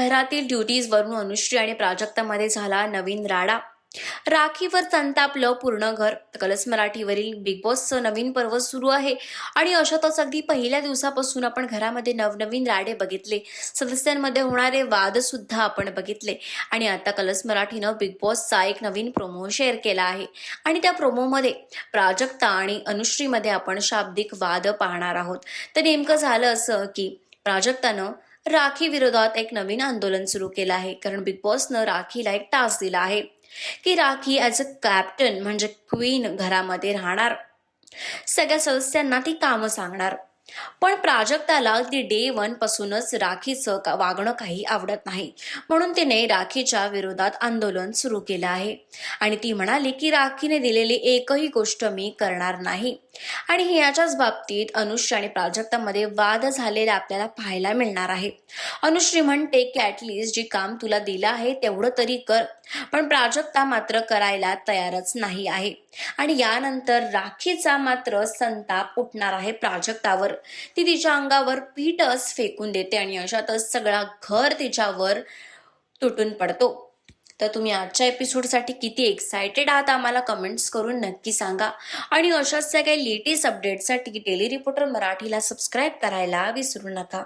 घरातील ड्युटीजवरून अनुश्री आणि प्राजक्तामध्ये झाला नवीन राडा. राखीवर संतापलं पूर्ण घर. कलस मराठीवरील बिग बॉसचं नवीन पर्व सुरू आहे. आणि अशातच अगदी पहिल्या दिवसापासून आपण घरामध्ये नवनवीन राडे बघितले. सदस्यांमध्ये होणारे वाद सुद्धा आपण बघितले. आणि आता कलस मराठीनं बिग बॉसचा एक नवीन प्रोमो शेअर केला आहे. आणि त्या प्रोमोमध्ये प्राजक्ता आणि अनुश्रीमध्ये आपण शाब्दिक वाद पाहणार आहोत. तर नेमकं झालं असं की प्राजक्तानं राखी विरोधात एक नवीन आंदोलन सुरू केलं आहे. कारण बिग बॉसनं राखीला एक टास्क दिला आहे. की राखी ॲज अ कॅप्टन म्हणजे क्वीन घरामध्ये राहणार. सगळ्या सदस्यांना ती कामं सांगणार. पण प्राजक्ताला ती डे वन पासूनच राखीचं का वागणं काही आवडत नाही. म्हणून तिने राखीच्या विरोधात आंदोलन सुरू केलं आहे. आणि ती म्हणाली की राखीने दिलेली एकही गोष्ट मी करणार नाही. आणि याच्याच बाबतीत अनुश्री आणि प्राजक्तामध्ये वाद झालेला आपल्याला पाहायला मिळणार आहे. अनुश्री म्हणते की ॲटलिस्ट जे काम तुला दिलं आहे तेवढं तरी कर. पण प्राजक्ता मात्र करायला तयारच नाही आहे. आणि यानंतर राखीचा मात्र संताप उठणार आहे प्राजक्तावर. ती तिच्या अंगावर पीठच फेकून देते आणि अशातच सगळा घर तिच्यावर तुटून पडतो. तर तुम्ही आजच्या एपिसोडसाठी किती एक्सायटेड आहात आम्हाला कमेंट्स करून नक्की सांगा. आणि अशाच सगळ्या लेटेस्ट अपडेटसाठी डेली रिपोर्टर मराठीला सबस्क्राईब करायला विसरू नका.